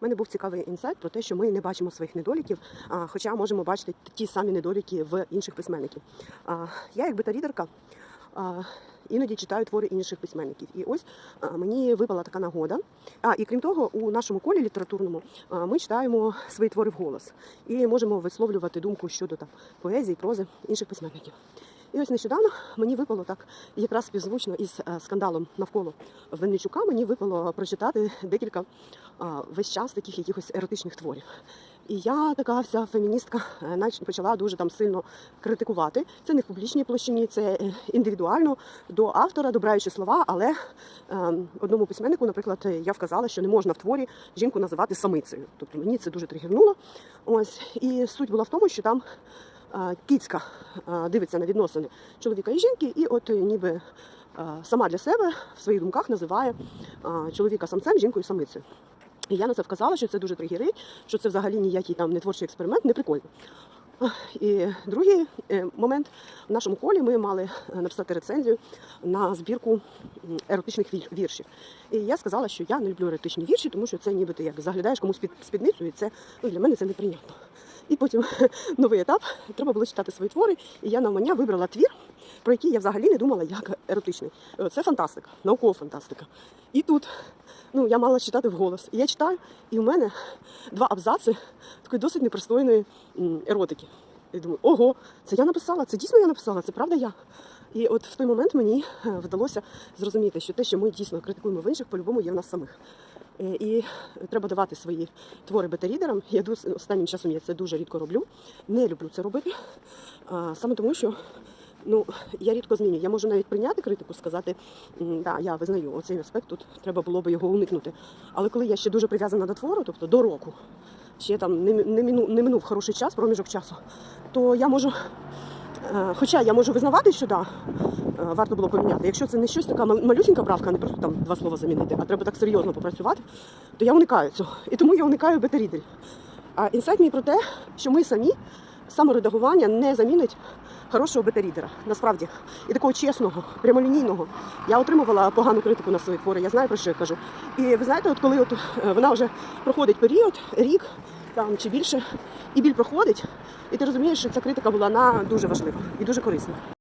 мене був цікавий інсайт про те, що ми не бачимо своїх недоліків, хоча можемо бачити ті самі недоліки в інших письменників. Я, як бета-рідерка, іноді читаю твори інших письменників. І ось мені випала така нагода. А і крім того, у нашому колі літературному ми читаємо свої твори вголос і можемо висловлювати думку щодо там поезії, прози інших письменників. І ось нещодавно мені випало так, якраз співзвучно із е, скандалом навколо Винничука, мені випало прочитати декілька весь час таких якихось еротичних творів. І я така вся феміністка е, почала дуже там сильно критикувати. Це не в публічній площині, це е, індивідуально до автора, добираючи слова. Але одному письменнику, наприклад, я вказала, що не можна в творі жінку називати самицею. Тобто мені це дуже тригернуло. Ось і суть була в тому, що там кіцька дивиться на відносини чоловіка і жінки, і от е, ніби сама для себе в своїх думках називає чоловіка самцем, жінкою самицею. І я на це вказала, що це дуже тригерить, що це взагалі ніякий там не творчий експеримент, не прикольно. І другий е, момент в нашому колі ми мали е, написати рецензію на збірку еротичних вір- віршів. І я сказала, що я не люблю еротичні вірші, тому що це ніби ти як заглядаєш комусь під спідницю, і це ну, для мене це неприйнятно. І потім новий етап. Треба було читати свої твори, і я навмання вибрала твір, про який я взагалі не думала як еротичний. Е, Це фантастика, наукова фантастика. І тут ну, я мала читати вголос. І я читаю, і в мене два абзаци такої досить непристойної еротики. І думаю, ого, це я написала, це дійсно я написала, це правда я. І от в той момент мені е, вдалося зрозуміти, що те, що ми дійсно критикуємо в інших, по-любому є в нас самих. Е, І треба давати свої твори бета-рідерам. Я останнім часом я це дуже рідко роблю. Не люблю це робити. Саме тому, що ну, я рідко змінюю. Я можу навіть прийняти критику, сказати, «М, да, я визнаю, оцей аспект тут треба було би його уникнути. Але коли я ще дуже прив'язана до твору, тобто до року, ще там не, не, мінув, не минув хороший час, проміжок часу, то я можу. е, Хоча я можу визнавати, що да, е, варто було поміняти. Якщо це не щось така мал- малюсінька правка, не просто там два слова замінити, а треба так серйозно попрацювати, то я уникаю цього. І тому я уникаю бета-рідерів. А інсайт мій про те, що ми самі саморедагування не замінить хорошого бета-рідера. Насправді. І такого чесного, прямолінійного. Я отримувала погану критику на свої твори, я знаю про що я кажу. І ви знаєте, от коли от е, вона вже проходить період, рік там чи більше, і біль проходить, і ти розумієш, що ця критика була на дуже важлива і дуже корисна.